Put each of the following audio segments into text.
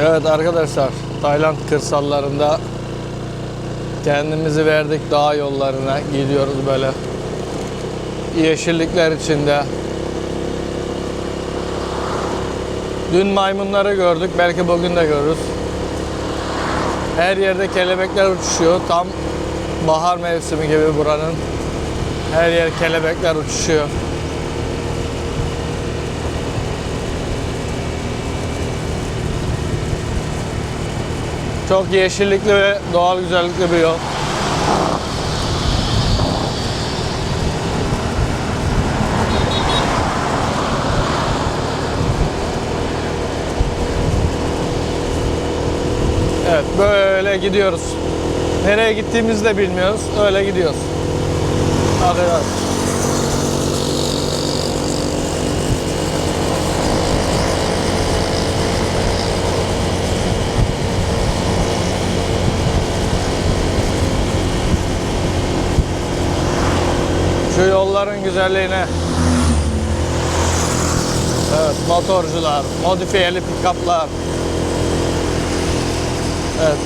Evet arkadaşlar, Tayland kırsallarında kendimizi verdik dağ yollarına gidiyoruz böyle. Yeşillikler içinde. Dün maymunları gördük, belki bugün de görürüz. Her yerde kelebekler uçuşuyor. Tam bahar mevsimi gibi buranın. Her yer kelebekler uçuşuyor. Çok yeşillikli ve doğal güzellikli bir yol. Evet böyle gidiyoruz. Nereye gittiğimizi de bilmiyoruz. Öyle gidiyoruz. Hadi hadi. Yolların güzelliğine. Evet, motorcular, modifiyeli pick-up'lar. Evet.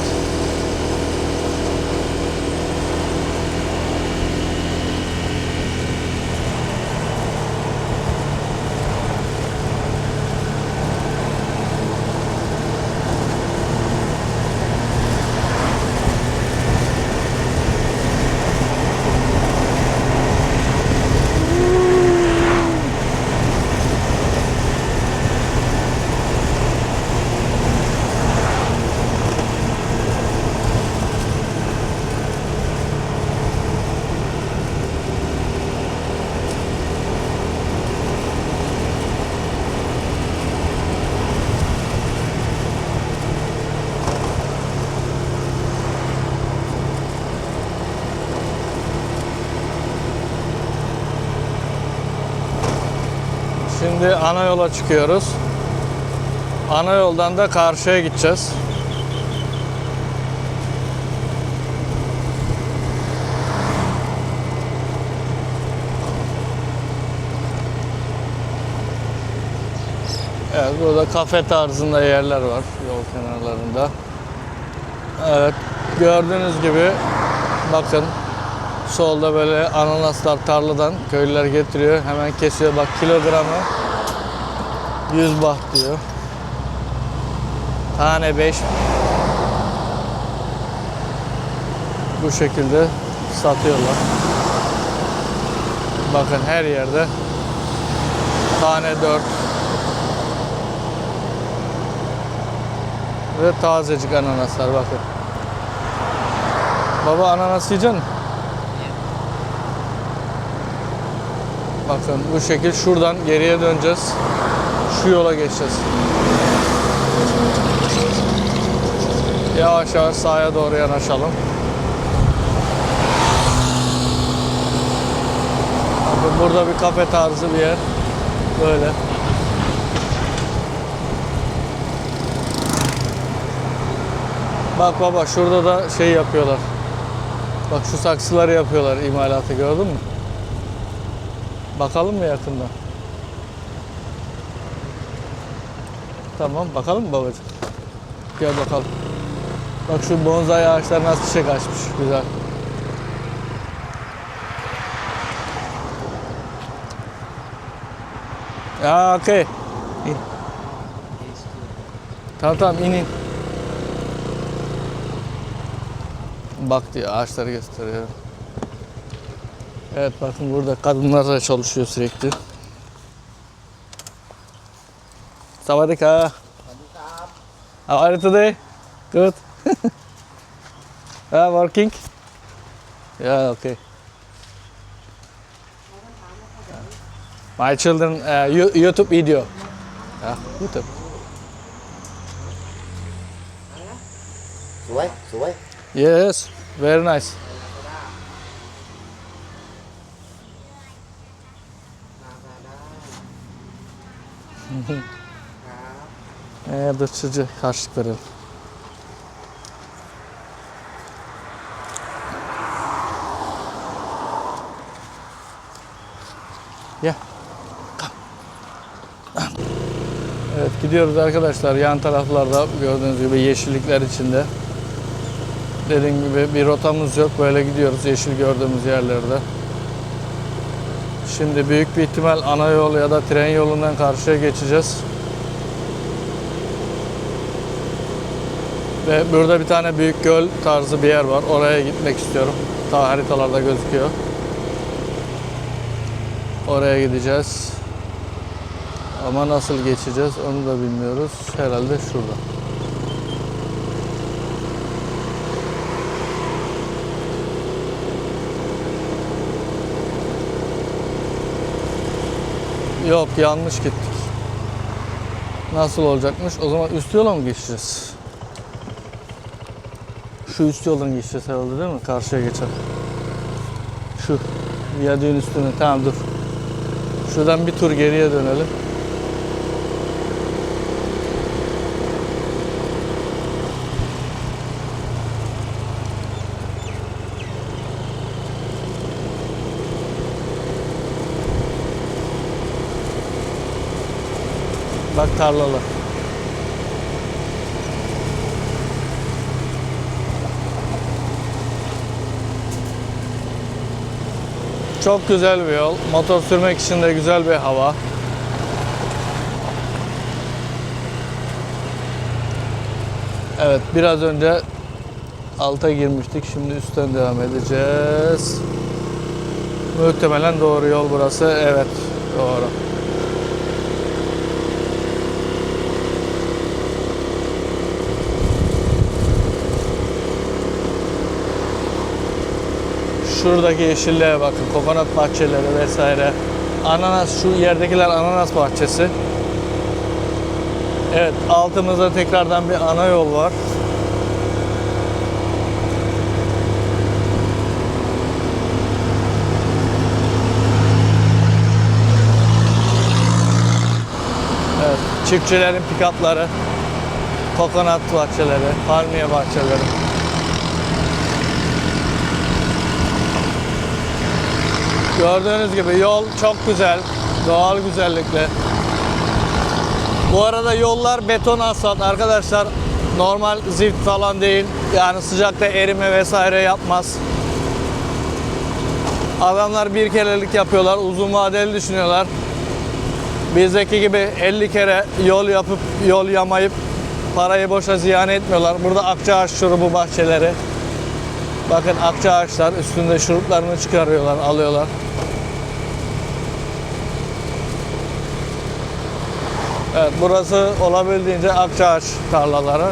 Şimdi ana yola çıkıyoruz. Ana yoldan da karşıya gideceğiz. Evet burada kafe tarzında yerler var yol kenarlarında. Evet gördüğünüz gibi bakın solda böyle ananaslar tarladan köylüler getiriyor. Hemen kesiyor bak kilogramı 100 baht diyor. Tane 5 bu şekilde satıyorlar. Bakın her yerde tane 4 ve tazecik ananaslar bakın. Baba ananas yiyecek misin? Bakın bu şekil şuradan geriye döneceğiz. Şu yola geçeceğiz. Yavaş yavaş sağa doğru yanaşalım. Bakın burada bir kafe tarzı bir yer. Böyle. Bak baba şurada da şey yapıyorlar. Bak şu saksıları yapıyorlar imalatı gördün mü? Bakalım mı yakından? Tamam bakalım mı babacığım? Gel bakalım. Bak şu bonsai ağaçlar nasıl çiçek açmış. Güzel. Ya okey. İn. Tamam tamam in in. Bak diyor ağaçları gösteriyor. Evet bakın burada kadınlar da çalışıyor sürekli. How are you today? Good. uh, working? Yeah, okay. My children, uh, YouTube video. Yeah, YouTube. Yes, very nice. Mm-hmm. รับ Ee, dur çocuğa karşılık verelim. Gel. Evet gidiyoruz arkadaşlar. Yan taraflarda gördüğünüz gibi yeşillikler içinde. Dediğim gibi bir rotamız yok. Böyle gidiyoruz yeşil gördüğümüz yerlerde. Şimdi büyük bir ihtimal ana yol ya da tren yolundan karşıya geçeceğiz. Ve burada bir tane büyük göl tarzı bir yer var. Oraya gitmek istiyorum. Ta haritalarda gözüküyor. Oraya gideceğiz. Ama nasıl geçeceğiz onu da bilmiyoruz. Herhalde şurada. Yok yanlış gittik. Nasıl olacakmış? O zaman üst yola mı geçeceğiz? Şu üst yoldan geçeceğiz herhalde değil mi? Karşıya geçer. Şu viyadüğün üstüne. Tamam dur. Şuradan bir tur geriye dönelim. Bak tarlalar. Çok güzel bir yol. Motor sürmek için de güzel bir hava. Evet, biraz önce alta girmiştik. Şimdi üstten devam edeceğiz. Muhtemelen doğru yol burası. Evet, doğru. Şuradaki yeşilliğe bakın. Kokonat bahçeleri vesaire. Ananas, şu yerdekiler ananas bahçesi. Evet, altımızda tekrardan bir ana yol var. Evet, çiftçilerin pikapları, kokonat bahçeleri, palmiye bahçeleri. Gördüğünüz gibi yol çok güzel, doğal güzellikle. Bu arada yollar beton asfalt arkadaşlar. Normal zift falan değil. Yani sıcakta erime vesaire yapmaz. Adamlar bir kerelik yapıyorlar, uzun vadeli düşünüyorlar. Bizdeki gibi 50 kere yol yapıp yol yamayıp parayı boşa ziyan etmiyorlar. Burada akçaağaç şurubu bahçeleri. Bakın akçaağaçlar üstünde şuruplarını çıkarıyorlar, alıyorlar. Evet, burası olabildiğince akçaağaç tarlaları.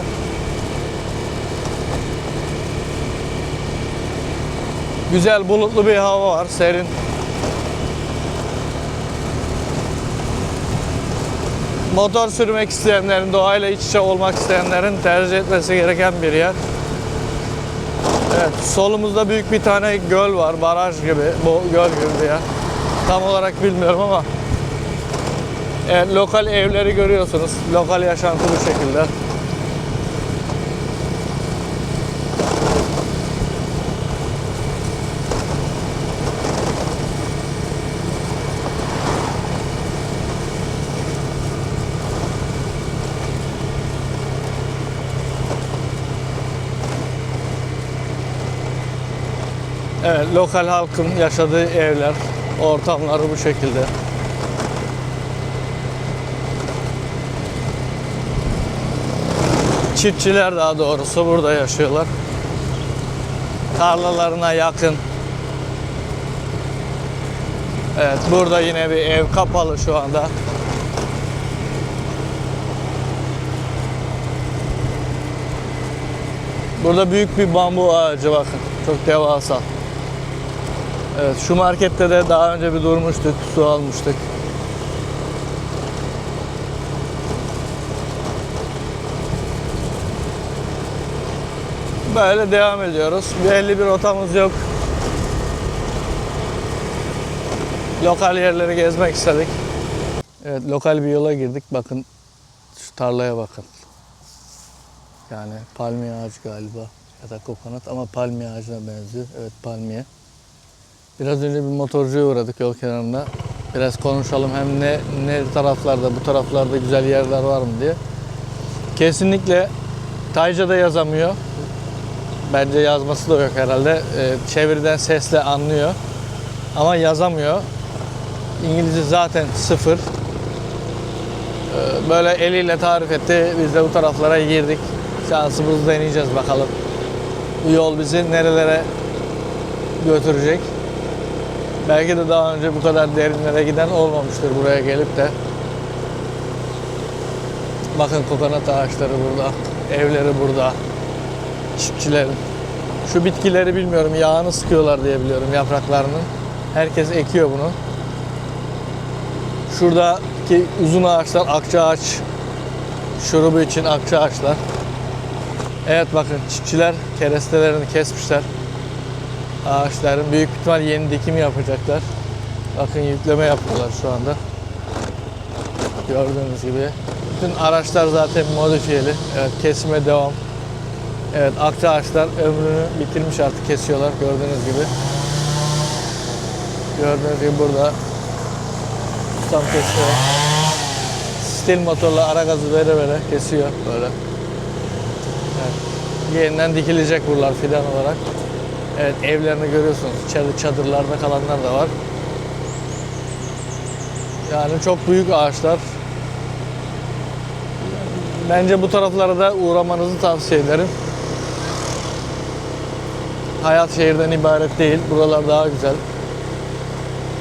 Güzel bulutlu bir hava var, serin. Motor sürmek isteyenlerin, doğayla iç içe olmak isteyenlerin tercih etmesi gereken bir yer. Evet, solumuzda büyük bir tane göl var, baraj gibi, bu göl gibi bir yer. Tam olarak bilmiyorum ama Evet, lokal evleri görüyorsunuz. Lokal yaşantı bu şekilde. Evet, lokal halkın yaşadığı evler, ortamları bu şekilde. Çiftçiler daha doğrusu burada yaşıyorlar. Tarlalarına yakın. Evet burada yine bir ev kapalı şu anda. Burada büyük bir bambu ağacı bakın. Çok devasa. Evet şu markette de daha önce bir durmuştuk, su almıştık. Böyle devam ediyoruz. Belli bir rotamız yok. Lokal yerleri gezmek istedik. Evet, lokal bir yola girdik. Bakın şu tarlaya bakın. Yani palmiye ağacı galiba ya da kokonat ama palmiye ağacına benziyor. Evet palmiye. Biraz önce bir motorcuya uğradık yol kenarında. Biraz konuşalım hem ne ne taraflarda bu taraflarda güzel yerler var mı diye. Kesinlikle Tayca'da yazamıyor. Bence yazması da yok herhalde. Ee, çeviriden sesle anlıyor. Ama yazamıyor. İngilizce zaten sıfır. Ee, böyle eliyle tarif etti. Biz de bu taraflara girdik. Şansımızı deneyeceğiz bakalım. Bu yol bizi nerelere götürecek. Belki de daha önce bu kadar derinlere giden olmamıştır buraya gelip de. Bakın kokonat ağaçları burada, evleri burada, çiftçilerin. Şu bitkileri bilmiyorum, yağını sıkıyorlar diye biliyorum yapraklarının. Herkes ekiyor bunu. Şuradaki uzun ağaçlar akça ağaç şurubu için akça ağaçlar. Evet bakın çiftçiler kerestelerini kesmişler. Ağaçların büyük ihtimal yeni dikim yapacaklar. Bakın yükleme yapıyorlar şu anda. Gördüğünüz gibi. Bütün araçlar zaten modifiyeli. Evet kesime devam. Evet akça ağaçlar ömrünü bitirmiş artık kesiyorlar gördüğünüz gibi. Gördüğünüz gibi burada tam kesiyor. Stil motorla ara gazı vere vere kesiyor böyle. Evet. Yeniden dikilecek buralar fidan olarak. Evet evlerini görüyorsunuz. İçeride çadırlarda kalanlar da var. Yani çok büyük ağaçlar. Bence bu taraflara da uğramanızı tavsiye ederim. Hayat şehirden ibaret değil. Buralar daha güzel.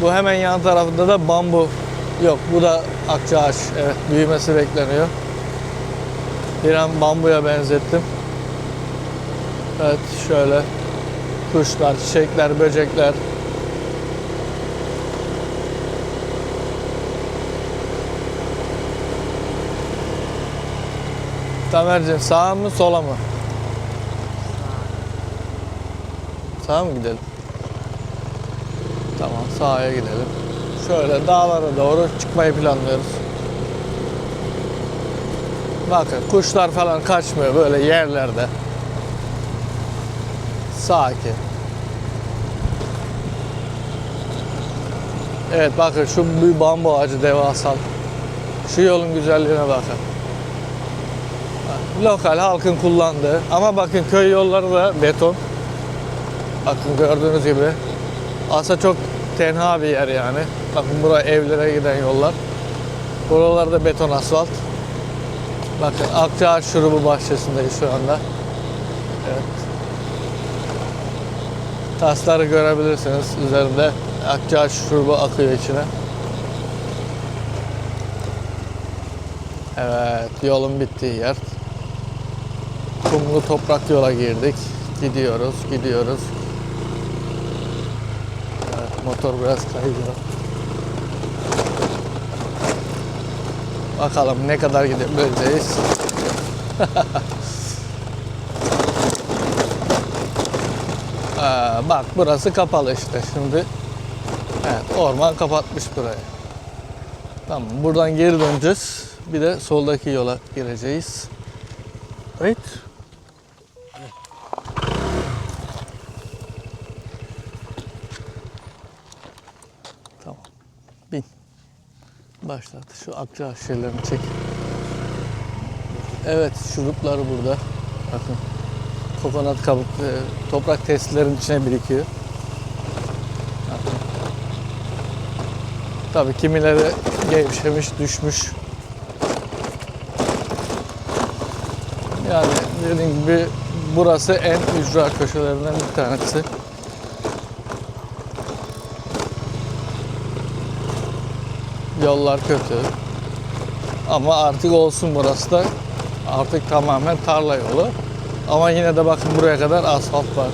Bu hemen yan tarafında da bambu. Yok bu da akça ağaç. Evet büyümesi bekleniyor. Bir an bambuya benzettim. Evet şöyle kuşlar, çiçekler, böcekler. Tamer'cim sağa mı sola mı? Sağa mı gidelim? Tamam sağa gidelim. Şöyle dağlara doğru çıkmayı planlıyoruz. Bakın kuşlar falan kaçmıyor böyle yerlerde. Sakin. Evet bakın şu bir bambu ağacı devasal. Şu yolun güzelliğine bakın. Lokal halkın kullandığı ama bakın köy yolları da beton. Bakın gördüğünüz gibi. Aslında çok tenha bir yer yani. Bakın buraya evlere giden yollar. Buralarda beton asfalt. Bakın Akçaağaç şurubu bahçesindeyiz şu anda. Evet. Tasları görebilirsiniz üzerinde. Akçaağaç şurubu akıyor içine. Evet, yolun bittiği yer. Kumlu toprak yola girdik. Gidiyoruz, gidiyoruz. Motor biraz kayıyor. Bakalım ne kadar gidebileceğiz. Aa, bak burası kapalı işte şimdi. Evet orman kapatmış burayı. Tamam buradan geri döneceğiz. Bir de soldaki yola gireceğiz. Evet. Başlat. Şu akça şeylerini çek. Evet şurupları burada. Bakın. Kokonat kabuk, e, toprak testilerin içine birikiyor. Bakın. Tabii kimileri gevşemiş, düşmüş. Yani dediğim gibi burası en ücra köşelerinden bir tanesi. Yollar kötü. Ama artık olsun burası da. Artık tamamen tarla yolu. Ama yine de bakın buraya kadar asfalt var.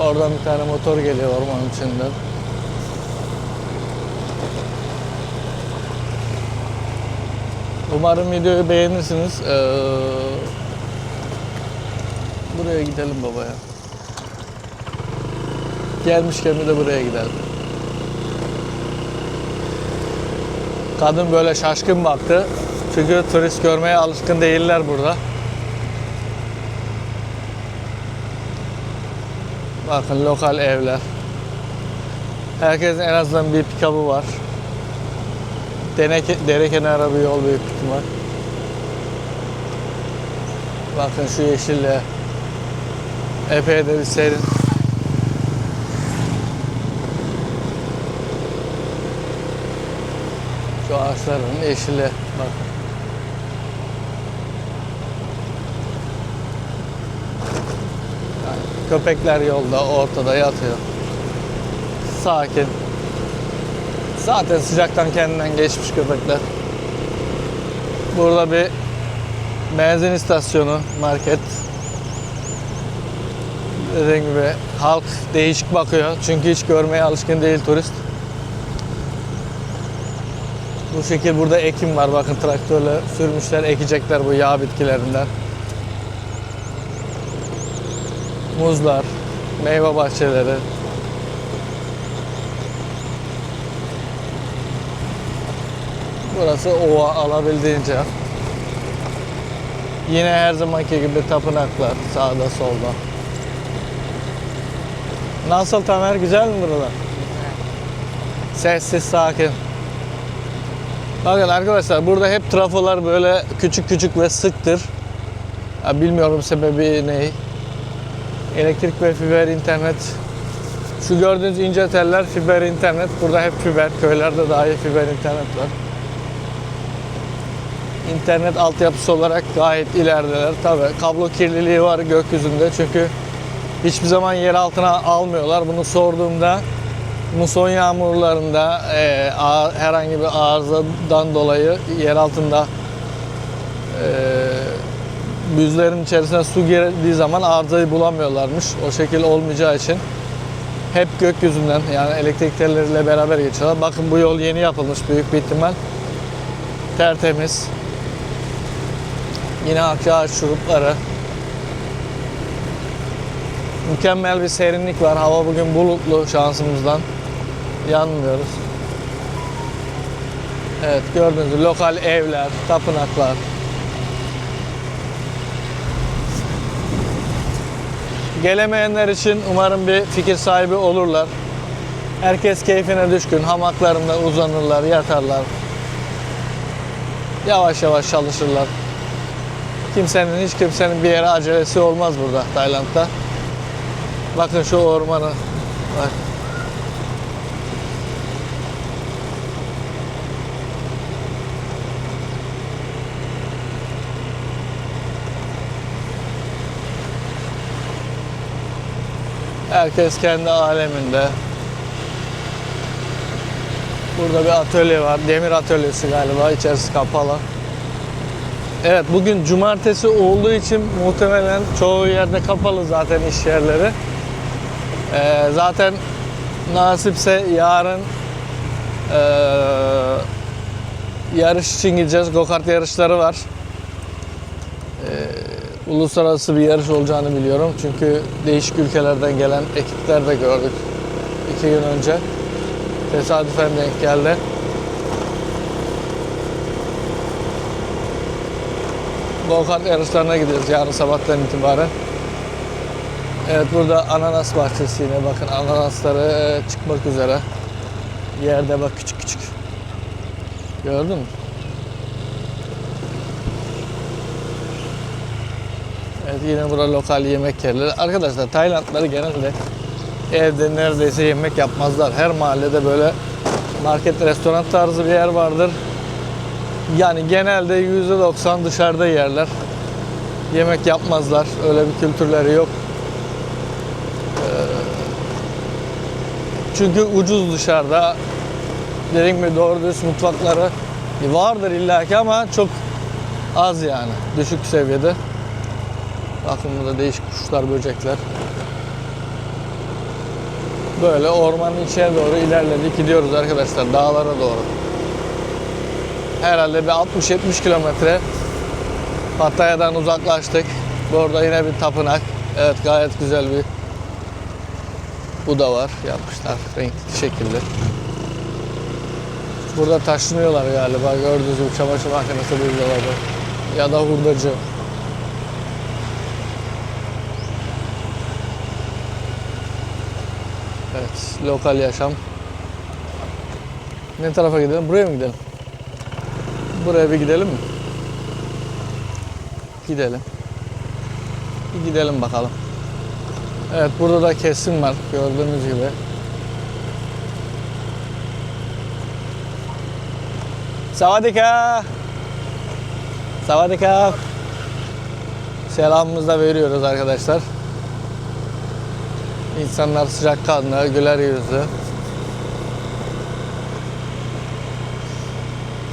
Oradan bir tane motor geliyor ormanın içinden. Umarım videoyu beğenirsiniz. Ee, buraya gidelim babaya. Gelmişken bir de buraya gidelim. Kadın böyle şaşkın baktı. Çünkü turist görmeye alışkın değiller burada. Bakın lokal evler. Herkesin en azından bir pikabı var. Dere, dere kenarı bir yol büyük ihtimal. Bakın şu yeşille epey de bir serin. Ağaçların yeşili bakın. Yani köpekler yolda ortada yatıyor. Sakin. Zaten sıcaktan kendinden geçmiş köpekler. Burada bir benzin istasyonu, market. Dediğim gibi halk değişik bakıyor. Çünkü hiç görmeye alışkın değil turist. Bu şekil burada ekim var. Bakın traktörle sürmüşler, ekecekler bu yağ bitkilerinden. Muzlar, meyve bahçeleri. Burası ova alabildiğince. Yine her zamanki gibi tapınaklar sağda solda. Nasıl Tamer? Güzel mi buralar? Sessiz, sakin. Bakın arkadaşlar burada hep trafolar böyle küçük küçük ve sıktır. Ya bilmiyorum sebebi ne. Elektrik ve fiber internet. Şu gördüğünüz ince teller fiber internet. Burada hep fiber. Köylerde dahi fiber internet var. İnternet altyapısı olarak gayet ilerideler. Tabi kablo kirliliği var gökyüzünde çünkü hiçbir zaman yer altına almıyorlar. Bunu sorduğumda muson yağmurlarında e, a- herhangi bir arızadan dolayı yer altında e, büzlerin içerisine su girdiği zaman arızayı bulamıyorlarmış. O şekil olmayacağı için hep gökyüzünden yani elektrik telleriyle beraber geçiyorlar. Bakın bu yol yeni yapılmış büyük bir ihtimal. Tertemiz. Yine ağaç şurupları. Mükemmel bir serinlik var. Hava bugün bulutlu şansımızdan. Yanmıyoruz. Evet gördüğünüz gibi lokal evler, tapınaklar. Gelemeyenler için umarım bir fikir sahibi olurlar. Herkes keyfine düşkün. Hamaklarında uzanırlar, yatarlar. Yavaş yavaş çalışırlar. Kimsenin, hiç kimsenin bir yere acelesi olmaz burada Tayland'da. Bakın şu ormanı. Bak. Herkes kendi aleminde. Burada bir atölye var. Demir atölyesi galiba. İçerisi kapalı. Evet bugün cumartesi olduğu için muhtemelen çoğu yerde kapalı zaten iş yerleri. Ee, zaten nasipse yarın ee, yarış için gideceğiz. Go-kart yarışları var. Uluslararası bir yarış olacağını biliyorum. Çünkü değişik ülkelerden gelen ekipler de gördük iki gün önce. Tesadüfen denk geldi. Go-kart yarışlarına gideceğiz yarın sabahtan itibaren. Evet burada ananas bahçesi yine bakın ananasları e, çıkmak üzere. Yerde bak küçük küçük. Gördün mü? Evet yine burada lokal yemek yerleri. Arkadaşlar Taylandlılar genelde evde neredeyse yemek yapmazlar. Her mahallede böyle market, restoran tarzı bir yer vardır. Yani genelde %90 dışarıda yerler. Yemek yapmazlar. Öyle bir kültürleri yok. Ee, Çünkü ucuz dışarıda. Dediğim gibi doğru dürüst mutfakları vardır illaki ama çok az yani. Düşük seviyede. Burada değişik kuşlar, böcekler. Böyle ormanın içine doğru ilerledik gidiyoruz arkadaşlar dağlara doğru. Herhalde bir 60-70 kilometre Pattaya'dan uzaklaştık. Burada yine bir tapınak. Evet gayet güzel bir bu da var yapmışlar renkli şekilde. Burada taşınıyorlar galiba gördüğünüz gibi çamaşır makinesi buzdolabı ya da hurdacı. Evet lokal yaşam Ne tarafa gidelim? Buraya mı gidelim? Buraya bir gidelim mi? Gidelim. Bir gidelim bakalım. Evet burada da kesim var gördüğünüz gibi. Savadika. Savadika. Selamımızı da veriyoruz arkadaşlar. İnsanlar sıcakkanlı, güler yüzlü.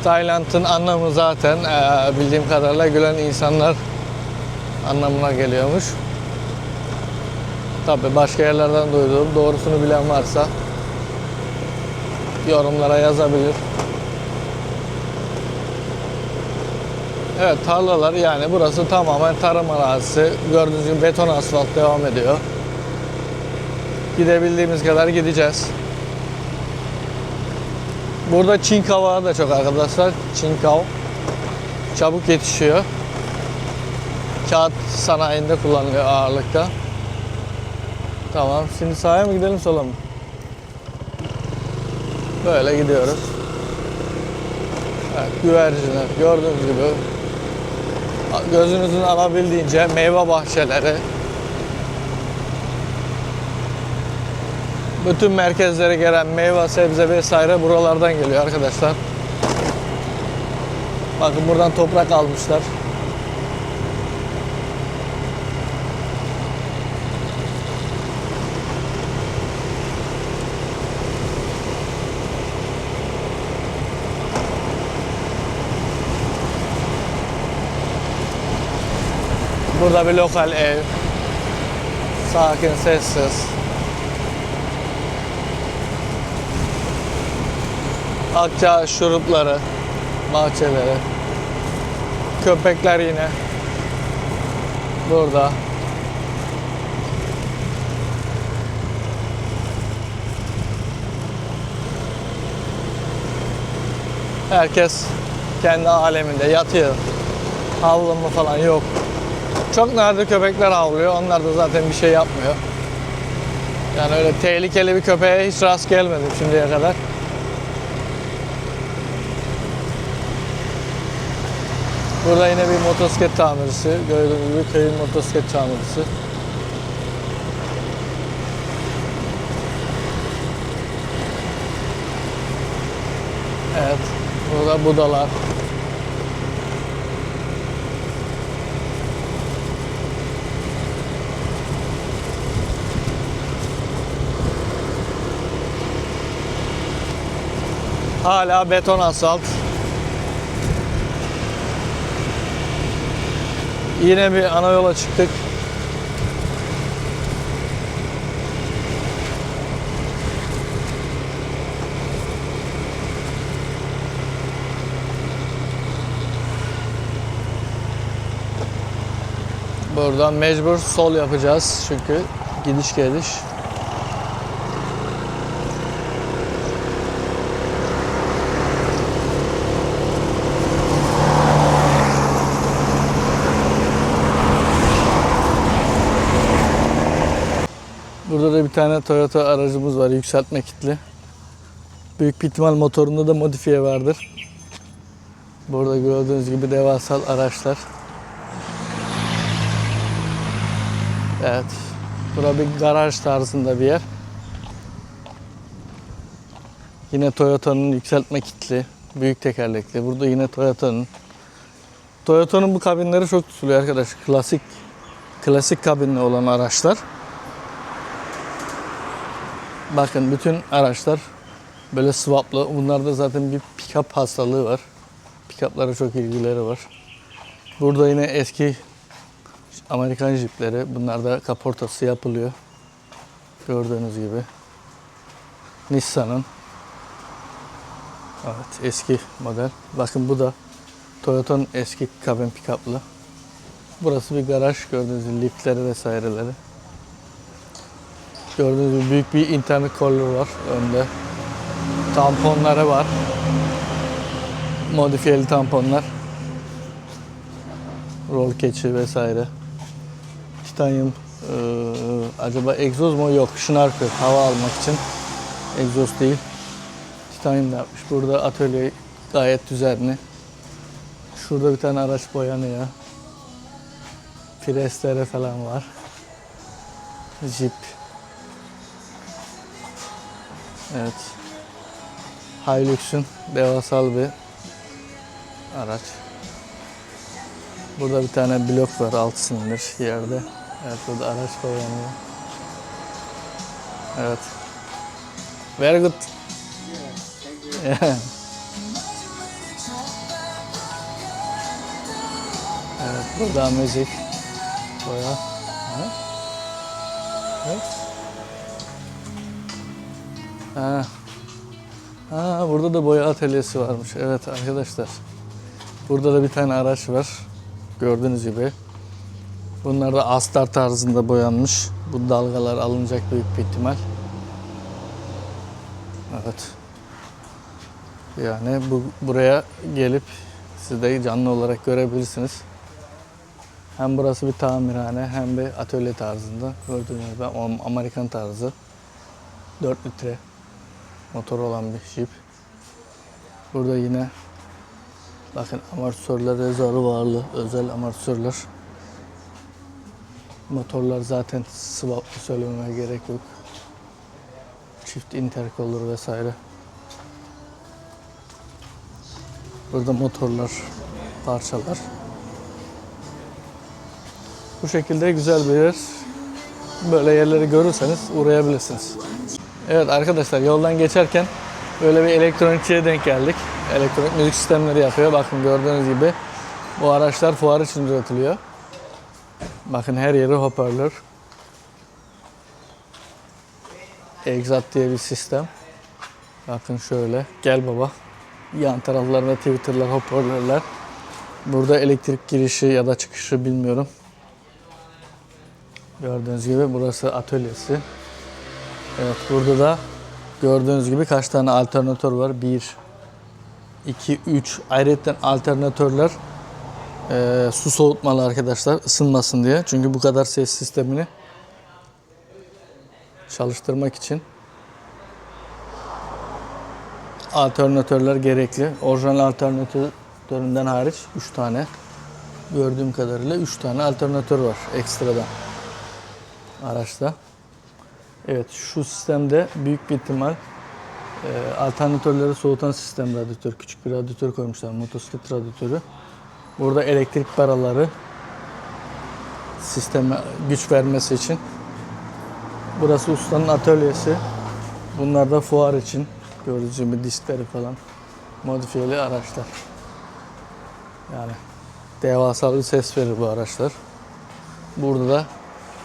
Tayland'ın anlamı zaten eee, bildiğim kadarıyla gülen insanlar anlamına geliyormuş. Tabi başka yerlerden duyduğum doğrusunu bilen varsa yorumlara yazabilir. Evet tarlalar yani burası tamamen tarım arazisi. Gördüğünüz gibi beton asfalt devam ediyor. Gidebildiğimiz kadar gideceğiz. Burada Çin kavağı da çok arkadaşlar. Çin kav. Çabuk yetişiyor. Kağıt sanayinde kullanılıyor ağırlıkta. Tamam. Şimdi sağa mı gidelim sola mı? Böyle gidiyoruz. Evet, güvercinler gördüğünüz gibi gözünüzün alabildiğince meyve bahçeleri bütün merkezlere gelen meyve, sebze vesaire buralardan geliyor arkadaşlar. Bakın buradan toprak almışlar. Burada bir lokal ev. Sakin, sessiz. Akça şurupları, bahçeleri. Köpekler yine. Burada. Herkes kendi aleminde yatıyor. Havlama falan yok. Çok nadir köpekler havlıyor. Onlar da zaten bir şey yapmıyor. Yani öyle tehlikeli bir köpeğe hiç rast gelmedim şimdiye kadar. Burada yine bir motosiklet tamircisi. Gördüğünüz gibi köyün motosiklet tamircisi. Evet. Burada budalar. Hala beton asfalt. Yine bir ana yola çıktık. Buradan mecbur sol yapacağız çünkü gidiş geliş. Burada da bir tane Toyota aracımız var yükseltme kitli. Büyük bir ihtimal motorunda da modifiye vardır. Burada gördüğünüz gibi devasal araçlar. Evet. Bura bir garaj tarzında bir yer. Yine Toyota'nın yükseltme kitli, büyük tekerlekli. Burada yine Toyota'nın. Toyota'nın bu kabinleri çok tutuluyor arkadaş. Klasik klasik kabinli olan araçlar. Bakın bütün araçlar böyle swaplı. Bunlarda zaten bir pick-up hastalığı var. Pick-up'lara çok ilgileri var. Burada yine eski Amerikan jipleri. Bunlarda kaportası yapılıyor. Gördüğünüz gibi. Nissan'ın. Evet eski model. Bakın bu da Toyota'nın eski kabin pick-up'lı. Burası bir garaj gördüğünüz gibi liftleri vesaireleri. Gördüğünüz gibi büyük bir internet kolları var önde. Tamponları var. Modifiyeli tamponlar. Rol keçi vesaire. Titanyum eee, acaba egzoz mu? Yok. Şınarkı. Hava almak için. Egzoz değil. Time yapmış. Burada atölye gayet düzenli. Şurada bir tane araç boyanıyor. Presleri falan var. Jeep. Evet. Hilux'un devasal bir araç. Burada bir tane blok var 6 silindir yerde. Evet burada araç boyanıyor. Evet. Very good. Yeah. evet burada müzik. Boya. Ha? Evet. Ha. Ha, burada da boya atölyesi varmış. Evet arkadaşlar. Burada da bir tane araç var. Gördüğünüz gibi. Bunlar da astar tarzında boyanmış. Bu dalgalar alınacak büyük bir ihtimal. Evet. Yani bu buraya gelip siz de canlı olarak görebilirsiniz. Hem burası bir tamirhane hem de atölye tarzında. Gördüğünüz gibi Am- Amerikan tarzı. 4 litre motor olan bir Jeep. Burada yine bakın amortisörler rezervuarlı özel amortisörler. Motorlar zaten swaplı söylememe gerek yok. Çift intercooler vesaire. Burada motorlar, parçalar. Bu şekilde güzel bir yer. Böyle yerleri görürseniz uğrayabilirsiniz. Evet arkadaşlar yoldan geçerken böyle bir elektronikçiye denk geldik. Elektronik müzik sistemleri yapıyor. Bakın gördüğünüz gibi bu araçlar fuar için üretiliyor. Bakın her yeri hoparlör. Exat diye bir sistem. Bakın şöyle. Gel baba. Yan taraflarında Twitter'lar, hoparlörler. Burada elektrik girişi ya da çıkışı bilmiyorum. Gördüğünüz gibi burası atölyesi. Evet burada da gördüğünüz gibi kaç tane alternatör var? 1, 2, 3 ayrıca alternatörler e, su soğutmalı arkadaşlar ısınmasın diye. Çünkü bu kadar ses sistemini çalıştırmak için alternatörler gerekli. Orijinal alternatöründen hariç 3 tane gördüğüm kadarıyla 3 tane alternatör var ekstradan araçta. Evet şu sistemde büyük bir ihtimal e, alternatörleri soğutan sistem radyatör. Küçük bir radyatör koymuşlar. Motosiklet radyatörü. Burada elektrik paraları sisteme güç vermesi için. Burası ustanın atölyesi. Bunlar da fuar için. Gördüğünüz gibi diskleri falan. Modifiyeli araçlar. Yani devasa bir ses verir bu araçlar. Burada da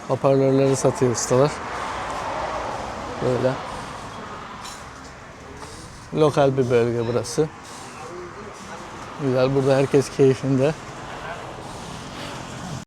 hoparlörleri satıyor ustalar. Böyle. Lokal bir bölge burası. Güzel. Burada herkes keyfinde.